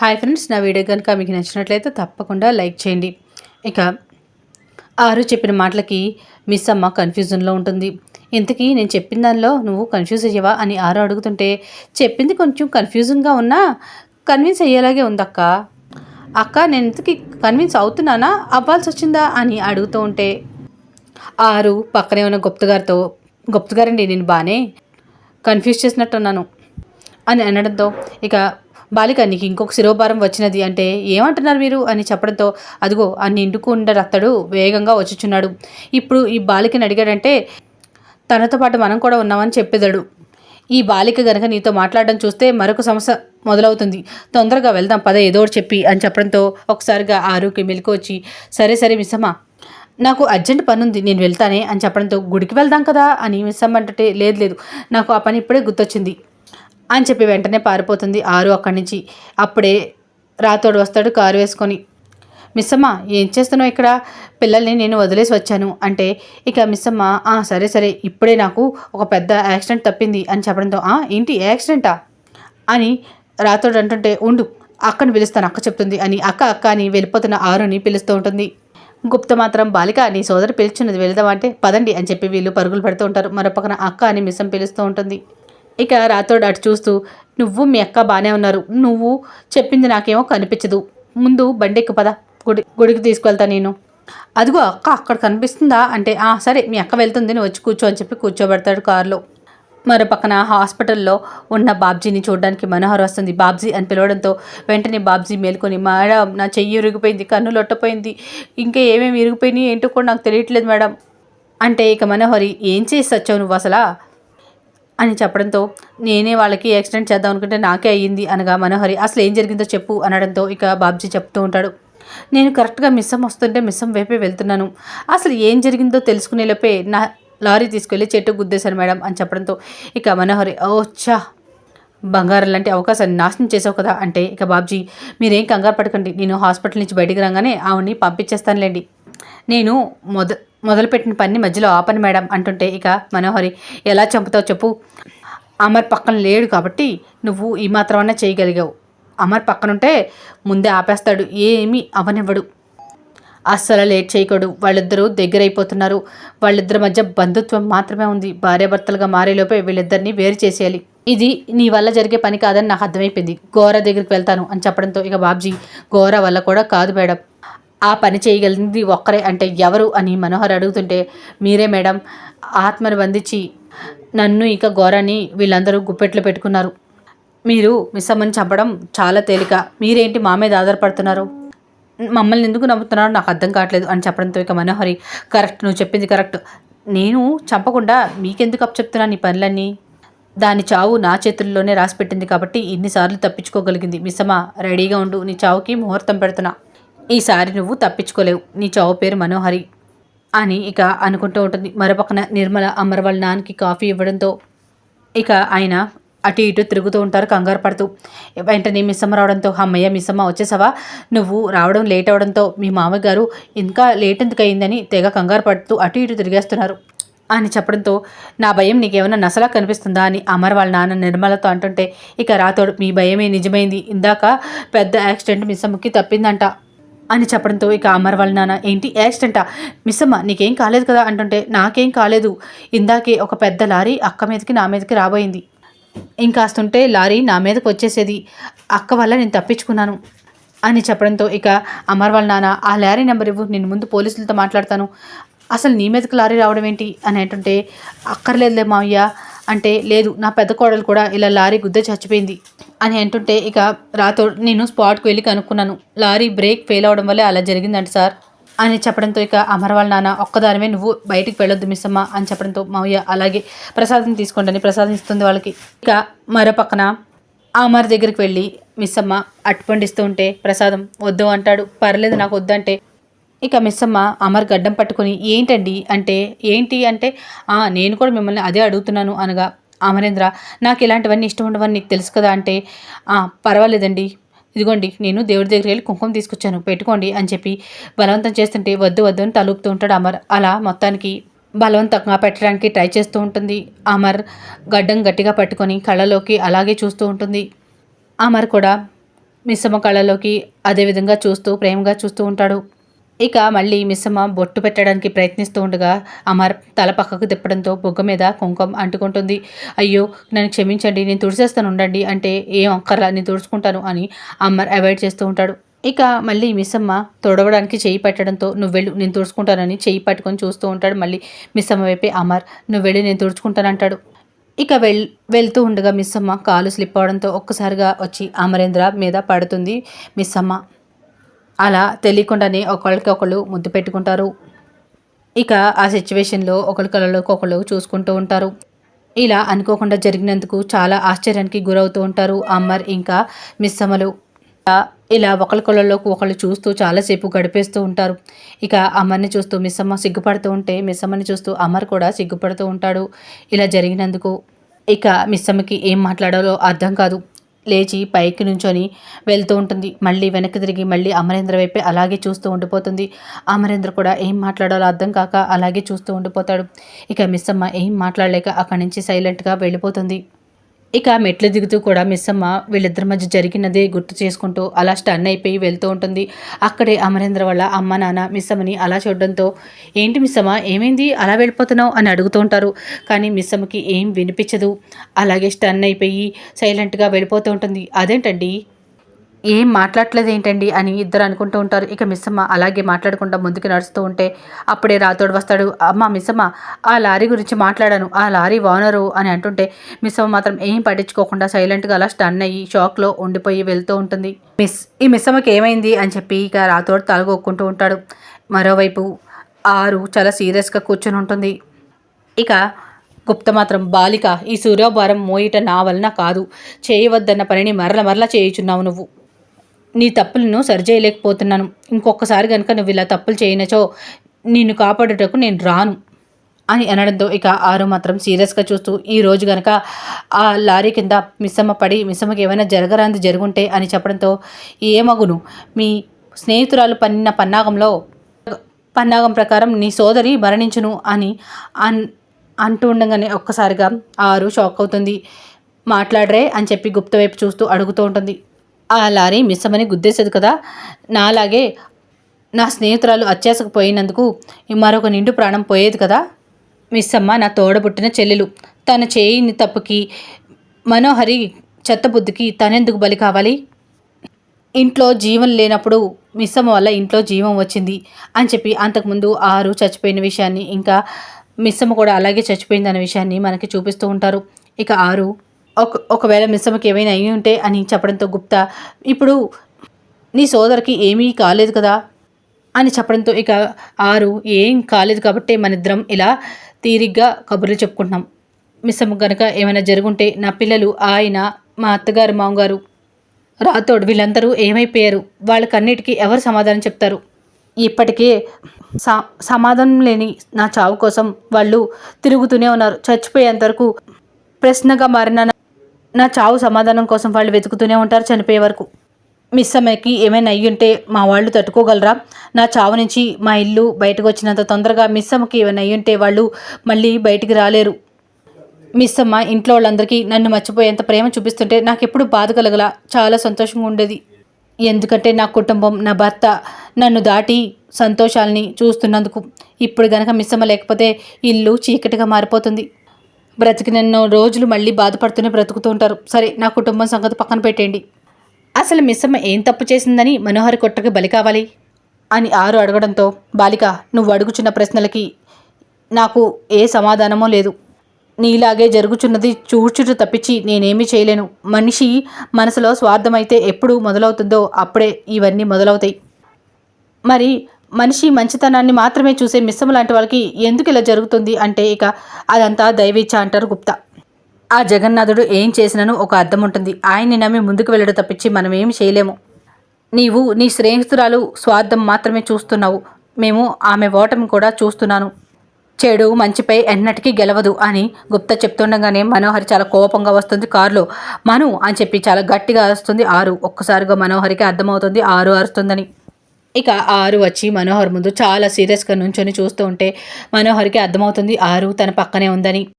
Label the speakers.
Speaker 1: Hi friends నా video కనుక మీకు నచ్చినట్లయితే తప్పకుండా లైక్ చేయండి. ఇక ఆరు చెప్పిన మాటలకి మిస్ అమ్మ కన్ఫ్యూజన్లో ఉంటుంది. ఇంతకీ నేను చెప్పిన దానిలో నువ్వు కన్ఫ్యూజ్ అయ్యావా అని ఆరు అడుగుతుంటే చెప్పింది కొంచెం కన్ఫ్యూజన్గా ఉన్నా కన్విన్స్ అయ్యేలాగే ఉంది అక్క అక్క నేను ఇంతకీ కన్విన్స్ అవుతున్నానా? అవ్వాల్సి వచ్చిందా? అని అడుగుతూ ఉంటే ఆరు పక్కనే ఉన్న గుప్తగారితో గుప్తగారండి నేను బాగానే కన్ఫ్యూజ్ చేసినట్టున్నాను అని అనడంతో ఇక బాలిక నీకు ఇంకొక శిరోభారం వచ్చినది అంటే ఏమంటున్నారు మీరు? అని చెప్పడంతో అదిగో ఆ నిండుకుండ రత్తడు వేగంగా వచ్చుచున్నాడు. ఇప్పుడు ఈ బాలికని అడిగాడంటే తనతో పాటు మనం కూడా ఉన్నామని చెప్పేదాడు. ఈ బాలిక గనక నీతో మాట్లాడడం చూస్తే మరొక సమస్య మొదలవుతుంది. తొందరగా వెళ్దాం పద ఏదో చెప్పి అని చెప్పడంతో ఒకసారిగా ఆరుకి మెలకు వచ్చి సరే సరే మిస్సమ్మ నాకు అర్జెంట్ పని ఉంది నేను వెళ్తానే అని చెప్పడంతో గుడికి వెళ్దాం కదా అని మిస్సమ్మ అంటే లేదు లేదు నాకు ఆ పని ఇప్పుడే గుర్తొచ్చింది. అని చెప్పి వెంటనే పారిపోతుంది ఆరు అక్కడి నుంచి. అప్పుడే రాతోడు వస్తాడు కారు వేసుకొని. మిస్సమ్మ ఏం చేస్తున్నావు ఇక్కడ? పిల్లల్ని నేను వదిలేసి వచ్చాను. అంటే ఇక మిస్సమ్మ "ఆ, సరే సరే ఇప్పుడే నాకు ఒక పెద్ద యాక్సిడెంట్ తప్పింది అని చెప్పడంతో "ఆ, ఏంటి యాక్సిడెంటా? అని రాతోడు అంటుంటే ఉండు అక్కని పిలుస్తాను అక్క చెప్తుంది అని. అక్క అక్క అని వెళ్ళిపోతున్న ఆరుని పిలుస్తూ ఉంటుంది. గుప్త మాత్రం బాలిక నీ సోదరు పిలుచున్నది వెళదామంటే పదండి అని చెప్పి వీళ్ళు పరుగులు పెడుతూ ఉంటారు. మరో పక్కన అక్క అని మిస్సం పిలుస్తూ ఉంటుంది. ఇక రాతోడు అటు చూస్తూ నువ్వు మీ అక్క బాగానే ఉన్నారు. నువ్వు చెప్పింది నాకేమో కనిపించదు. ముందు బండెక్కు పద. గుడి గుడికి తీసుకెళ్తా నేను. అదిగో అక్క అక్కడ కనిపిస్తుందా? అంటే ఆ సరే మీ అక్క వెళ్తుంది. నువ్వు వచ్చి కూర్చో అని చెప్పి కూర్చోబెడతాడు కారులో. మరో పక్కన హాస్పిటల్లో ఉన్న బాబ్జీని చూడడానికి మనోహర్ వస్తుంది. బాబ్జీ అని పిలవడంతో వెంటనే బాబ్జీ మేల్కొని మేడం నా చెయ్యి ఇరిగిపోయింది కన్ను లొట్టపోయింది. ఇంకా ఏమేమి ఇరిగిపోయినాయి ఏంటో కూడా నాకు తెలియట్లేదు మేడం. అంటే ఇక మనోహరి ఏం చేసి వచ్చావు నువ్వు అసలా? అని చెప్పడంతో నేనే వాళ్ళకి యాక్సిడెంట్ చేద్దాం అనుకుంటే నాకే అయ్యింది అనగా మనోహరి అసలు ఏం జరిగిందో చెప్పు అనడంతో ఇక బాబ్జీ చెప్తూ ఉంటాడు. నేను కరెక్ట్గా మిస్సం వస్తుంటే మిస్సం వైపే వెళ్తున్నాను. అసలు ఏం జరిగిందో తెలుసుకునే లోపే నా లారీ తీసుకెళ్ళి చెట్టు గుద్దేశాను మేడం అని చెప్పడంతో ఇక మనోహరి ఓచ్చా బంగారం లాంటి అవకాశాన్ని నాశనం చేసావు కదా అంటే ఇక బాబ్జీ మీరేం కంగారు పడకండి. నేను హాస్పిటల్ నుంచి బయటికి రాగానే ఆవిడ్ని పంపించేస్తానులేండి. నేను మొద మొదలుపెట్టిన పని మధ్యలో ఆపను మేడం అంటుంటే ఇక మనోహరి ఎలా చంపుతావు చెప్పు. అమర్ పక్కన లేడు కాబట్టి నువ్వు ఈ మాత్రమన్నా చేయగలిగావు. అమర్ పక్కనుంటే ముందే ఆపేస్తాడు. ఏమీ అవనివ్వడు. అస్సలు లేట్ చేయకూడదు. వాళ్ళిద్దరూ దగ్గర అయిపోతున్నారు వాళ్ళిద్దరి మధ్య బంధుత్వం మాత్రమే ఉంది. భార్యాభర్తలుగా మారేలోపే వీళ్ళిద్దరిని వేరు చేసేయాలి. ఇది నీ వల్ల జరిగే పని కాదని నాకు అర్థమైపోయింది. గోరా దగ్గరికి వెళ్తాను అని చెప్పడంతో ఇక బాబ్జీ గోరా వల్ల కూడా కాదు మేడం. ఆ పని చేయగలిగింది ఒక్కరే అంటే ఎవరు అని మనోహర్ అడుగుతుంటే మీరే మేడం ఆత్మను బంధించి నన్ను ఇక ఘోరాన్ని వీళ్ళందరూ గుప్పెట్లో పెట్టుకున్నారు. మీరు మిస్సమ్మని చంపడం చాలా తేలిక. మీరేంటి మా మీద ఆధారపడుతున్నారు? మమ్మల్ని ఎందుకు నమ్ముతున్నారో? నాకు అర్థం కావట్లేదు అని చెప్పడంతో ఇక మనోహరి కరెక్ట్ నువ్వు చెప్పింది కరెక్ట్. నేను చంపకుండా మీకెందుకు అప్పచెప్తున్నాను ఈ పనులన్నీ? దాని చావు నా చేతుల్లోనే రాసి పెట్టింది కాబట్టి ఇన్నిసార్లు తప్పించుకోగలిగింది. మిస్సమ్మ రెడీగా ఉండు. నీ చావుకి ముహూర్తం పెడుతున్నా. ఈసారి నువ్వు తప్పించుకోలేవు. నీ చావు పేరు మనోహరి అని ఇక అనుకుంటూ ఉంటుంది. మరోపక్కన నిర్మల అమర్ వాళ్ళ నాన్నకి కాఫీ ఇవ్వడంతో ఇక ఆయన అటు ఇటు తిరుగుతూ ఉంటారు కంగారు పడుతూ. వెంటనే మిస్సమ్మ రావడంతో అమ్మయ్య మిస్సమ్మ వచ్చేసావా? నువ్వు రావడం లేట్ అవడంతో మీ మామగారు ఇంకా లేట్ ఎందుకు అయిందని తెగ కంగారు పడుతూ అటు ఇటు తిరిగేస్తున్నారు. అని చెప్పడంతో నా భయం నీకేమైనా నసలా కనిపిస్తుందా? అని అమర్ వాళ్ళ నాన్న నిర్మలతో అంటుంటే ఇక రాతోడు మీ భయమే నిజమైంది. ఇందాక పెద్ద యాక్సిడెంట్ మిస్సమ్మకి తప్పిందంట. అని చెప్పడంతో ఇక అమర్ వాళ్ళ నాన్న ఏంటి? యాక్సిడెంటా? మిస్సమ్మ నీకేం కాలేదు కదా? అంటుంటే నాకేం కాలేదు. ఇందాకే ఒక పెద్ద లారీ అక్క మీదకి నా మీదకి రాబోయింది. ఇంకాస్తుంటే లారీ నా మీదకి వచ్చేసేది. అక్క వల్ల నేను తప్పించుకున్నాను. అని చెప్పడంతో ఇక అమర్ వాళ్ళ నాన్న ఆ లారీ నెంబర్ ఇవ్వు నేను ముందు పోలీసులతో మాట్లాడతాను. అసలు నీ మీదకి లారీ రావడం ఏంటి? అని అంటుంటే అక్కర్లేదులే మావయ్య. అంటే లేదు నా పెద్ద కోడలు కూడా ఇలా లారీ గుద్ద చచ్చిపోయింది. అని అంటుంటే ఇక రాతో నేను స్పాట్కి వెళ్ళి కనుక్కున్నాను. లారీ బ్రేక్ ఫెయిల్ అవడం వల్లే అలా జరిగిందంట సార్ అని చెప్పడంతో ఇక అమర్ వాళ్ళ నాన్న ఒక్కదానివే నువ్వు బయటికి వెళ్ళొద్దు మిస్సమ్మ అని చెప్పడంతో మావయ్య అలాగే ప్రసాదం తీసుకోండి అని ప్రసాదం ఇస్తుంది వాళ్ళకి. ఇక మరో పక్కన అమర్ దగ్గరికి వెళ్ళి మిస్సమ్మ అట్టుపండిస్తూ ఉంటే ప్రసాదం వద్దు అంటాడు. పర్లేదు నాకు వద్దంటే ఇక మిస్ అమ్మ అమర్ గడ్డం పట్టుకొని ఏంటండి? అంటే ఏంటి? అంటే నేను కూడా మిమ్మల్ని అదే అడుగుతున్నాను అనగా అమరేంద్ర నాకు ఇలాంటివన్నీ ఇష్టం ఉండవని నీకు తెలుసు కదా అంటే పర్వాలేదండి. ఇదిగోండి నేను దేవుడి దగ్గరికి వెళ్ళి కుంకుమ తీసుకొచ్చాను పెట్టుకోండి అని చెప్పి బలవంతం చేస్తుంటే వద్దు వద్దు అని తలుపుతూ ఉంటాడు అమర్. అలా మొత్తానికి బలవంతంగా పెట్టడానికి ట్రై చేస్తూ ఉంటుంది. అమర్ గడ్డం గట్టిగా పట్టుకొని కళ్ళలోకి అలాగే చూస్తూ ఉంటుంది. అమర్ కూడా మిశ్రమ కళ్ళలోకి అదేవిధంగా చూస్తూ ప్రేమగా చూస్తూ ఉంటాడు. ఇక మళ్ళీ మిస్సమ్మ బొట్టు పెట్టడానికి ప్రయత్నిస్తూ ఉండగా అమర్ తల పక్కకు తిప్పడంతో బొగ్గ మీద కుంకుమ అంటుకుంటుంది. అయ్యో నన్ను క్షమించండి నేను తుడిచేస్తాను ఉండండి అంటే ఏం అక్కర్లా నేను తుడుచుకుంటాను అని అమర్ అవాయిడ్ చేస్తూ ఉంటాడు. ఇక మళ్ళీ మిస్సమ్మ తొడవడానికి చేయి పెట్టడంతో నువ్వు వెళ్ళు నేను తుడుచుకుంటానని చేయి పట్టుకొని చూస్తూ ఉంటాడు. మళ్ళీ మిస్సమ్మ వైపే అమర్ నువ్వు వెళ్ళి నేను తుడుచుకుంటానంటాడు. ఇక వెల్ వెళ్తూ ఉండగా మిస్సమ్మ కాలు స్లిప్ అవడంతో ఒక్కసారిగా వచ్చి అమరేంద్ర మీద పడుతుంది. మిస్సమ్మ అలా తెలియకుండానే ఒకళ్ళకి ఒకళ్ళు ముద్దు పెట్టుకుంటారు. ఇక ఆ సిచ్యువేషన్లో ఒకరి కళ్ళలోకి ఒకళ్ళు చూసుకుంటూ ఉంటారు. ఇలా అనుకోకుండా జరిగినందుకు చాలా ఆశ్చర్యానికి గురవుతూ ఉంటారు అమ్మర్ ఇంకా మిస్సమ్మలు ఇలా ఒకరికొళ్ళలోకి ఒకళ్ళు చూస్తూ చాలాసేపు గడిపేస్తూ ఉంటారు. ఇక అమ్మని చూస్తూ మిస్సమ్మ సిగ్గుపడుతూ ఉంటే మిస్సమ్మని చూస్తూ అమర్ కూడా సిగ్గుపడుతూ ఉంటాడు. ఇలా జరిగినందుకు ఇక మిస్సమ్మకి ఏం మాట్లాడాలో అర్థం కాదు. లేచి పైకి నుంచొని వెళ్తూ ఉంటుంది. మళ్ళీ వెనక్కి తిరిగి మళ్ళీ అమరేంద్ర వైపే అలాగే చూస్తూ ఉండిపోతుంది. అమరేంద్ర కూడా ఏం మాట్లాడాలో అర్థం కాక అలాగే చూస్తూ ఉండిపోతాడు. ఇక మిస్సమ్మ ఏం మాట్లాడలేక అక్కడి నుంచి సైలెంట్గా వెళ్ళిపోతుంది. ఇక మెట్లు దిగుతూ కూడా మిస్సమ్మ వీళ్ళిద్దరి మధ్య జరిగినదే గుర్తు చేసుకుంటూ అలా స్టన్ అయిపోయి వెళ్తూ ఉంటుంది. అక్కడే అమరేంద్ర వాళ్ళ అమ్మ నాన్న మిస్సమ్మని అలా చూడడంతో ఏంటి మిస్సమ్మ ఏమైంది? అలా వెళ్ళిపోతున్నావు? అని అడుగుతూ ఉంటారు. కానీ మిస్సమ్మకి ఏం వినిపించదు. అలాగే స్టన్ అయిపోయి సైలెంట్గా వెళ్ళిపోతూ ఉంటుంది. అదేంటండి? ఏం మాట్లాడలేదు ఏంటండి అని ఇద్దరు అనుకుంటూ ఉంటారు. ఇక మిస్సమ్మ అలాగే మాట్లాడకుండా ముందుకు నడుస్తూ ఉంటే అప్పుడే రాతోడు వస్తాడు. అమ్మ మిస్సమ్మ ఆ లారీ గురించి మాట్లాడాను. ఆ లారీ ఓనరు అని అంటుంటే మిస్సమ్మ మాత్రం ఏం పట్టించుకోకుండా సైలెంట్గా అలా స్టన్ అయ్యి షాక్లో ఉండిపోయి వెళ్తూ ఉంటుంది. మిస్ ఈ మిస్సమ్మకి ఏమైంది అని చెప్పి ఇక రాతోడు తలగొక్కుంటూ ఉంటాడు. మరోవైపు ఆరు చాలా సీరియస్గా కూర్చొని ఉంటుంది. ఇక గుప్త మాత్రం బాలిక ఈ సూర్యోభారం మోయిట నా వలన కాదు. చేయవద్దన్న పనిని మరల మరల చేయుచున్నావు నువ్వు. నీ తప్పులను సరిచేయలేకపోతున్నాను. ఇంకొకసారి కనుక నువ్వు ఇలా తప్పులు చేయనచో నిన్ను కాపాడుటకు నేను రాను అని అనడంతో ఇక ఆరు మాత్రం సీరియస్గా చూస్తూ ఈ రోజు గనక ఆ లారీ కింద మిస్సమ్మ పడి మిస్సమ్మకి ఏమైనా జరగరాంది జరుగుంటే అని చెప్పడంతో ఏమగును మీ స్నేహితురాలు పన్నిన పన్నాగంలో పన్నాగం ప్రకారం నీ సోదరి మరణించును అని అన్ అంటూ ఉండగానే ఒక్కసారిగా ఆరు షాక్ అవుతుంది. మాట్లాడరే అని చెప్పి గుప్త వైపు చూస్తూ అడుగుతూ ఉంటుంది. ఆ లారీ మిస్సమని గుద్దేసేది కదా. నాలాగే నా స్నేహితురాలు అత్యాసకు పోయినందుకు మరొక నిండు ప్రాణం పోయేది కదా. మిస్సమ్మ నా తోడబుట్టిన చెల్లెలు. తన చేయిని తప్పుకి మనోహరి చెత్తబుద్ధికి తనెందుకు బలి కావాలి? ఇంట్లో జీవం లేనప్పుడు మిస్సమ్మ వల్ల ఇంట్లో జీవం వచ్చింది అని చెప్పి అంతకుముందు ఆరు చచ్చిపోయిన విషయాన్ని ఇంకా మిస్సమ్మ కూడా అలాగే చచ్చిపోయిందన్న విషయాన్ని మనకి చూపిస్తూ ఉంటారు. ఇక ఆరు ఒక ఒకవేళ మిస్సమ్మకి ఏమైనా అయి ఉంటే అని చెప్పడంతో గుప్తా ఇప్పుడు నీ సోదరికి ఏమీ కాలేదు కదా? అని చెప్పడంతో ఇక ఆరు ఏం కాలేదు కాబట్టి మన ఇద్దరం ఇలా తీరిగ్గా కబుర్లు చెప్పుకుంటున్నాం. మిస్సమ్మ కనుక ఏమైనా జరుగుంటే నా పిల్లలు ఆయన మా అత్తగారు మామగారు రాతోడు వీళ్ళందరూ ఏమైపోయారు? వాళ్ళకన్నిటికీ ఎవరు సమాధానం చెప్తారు? ఇప్పటికే సా సమాధానం లేని నా చావు కోసం వాళ్ళు తిరుగుతూనే ఉన్నారు. చచ్చిపోయేంత వరకు ప్రశ్నగా మారిన నా చావు సమాధానం కోసం వాళ్ళు వెతుకుతూనే ఉంటారు చనిపోయే వరకు. మిస్ అమ్మకి ఏమైనా అయ్యుంటే మా వాళ్ళు తట్టుకోగలరా? నా చావు నుంచి మా ఇల్లు బయటకు వచ్చినంత తొందరగా మిస్ అమ్మకి ఏమైనా అయ్యుంటే వాళ్ళు మళ్ళీ బయటికి రాలేరు. మిస్ అమ్మ ఇంట్లో వాళ్ళందరికీ నన్ను మర్చిపోయేంత ప్రేమ చూపిస్తుంటే నాకు ఎప్పుడు బాధ కలగల. చాలా సంతోషంగా ఉండేది. ఎందుకంటే నా కుటుంబం నా భర్త నన్ను దాటి సంతోషాలని చూస్తున్నందుకు. ఇప్పుడు గనక మిస్సమ్మ లేకపోతే ఇల్లు చీకటిగా మారిపోతుంది. బ్రతికినెన్నో రోజులు మళ్ళీ బాధపడుతూనే బ్రతుకుతూ ఉంటారు. సరే నా కుటుంబం సంగతి పక్కన పెట్టేయండి. అసలు మిస్సమ్మ ఏం తప్పు చేసిందని మనోహరి కొట్టకి బలి కావాలి? అని ఆరు అడగడంతో బాలిక నువ్వు అడుగుచున్న ప్రశ్నలకి నాకు ఏ సమాధానమో లేదు. నీలాగే జరుగుచున్నది చూచుట తప్పించి నేనేమీ చేయలేను. మనిషి మనసులో స్వార్థమైతే ఎప్పుడు మొదలవుతుందో అప్పుడే ఇవన్నీ మొదలవుతాయి. మరి మనిషి మంచితనాన్ని మాత్రమే చూసే మిస్సమ్మ లాంటి వాళ్ళకి ఎందుకు ఇలా జరుగుతుంది అంటే ఇక అదంతా దైవీచ్ఛ అంటారు గుప్తా. ఆ జగన్నాథుడు ఏం చేసినను ఒక అర్థం ఉంటుంది. ఆయన్ని నమ్మి ముందుకు వెళ్ళడం తప్పించి మనం ఏమి చేయలేము. నీవు నీ స్నేహితురాలు స్వార్థం మాత్రమే చూస్తున్నావు. మేము ఆమె ఓటమి కూడా చూస్తున్నాను. చెడు మంచిపై ఎన్నటికీ గెలవదు అని గుప్త చెప్తుండగానే మనోహరి చాలా కోపంగా వస్తుంది కారులో. మను అని చెప్పి చాలా గట్టిగా అరుస్తుంది ఆరు. ఒక్కసారిగా మనోహరికి అర్థమవుతుంది ఆరు అరుస్తుందని. ఇక ఆరు వచ్చి మనోహర్ ముందు చాలా సీరియస్గా నుంచొని చూస్తూ ఉంటే మనోహర్కి అర్థమవుతుంది ఆరు తన పక్కనే ఉందని.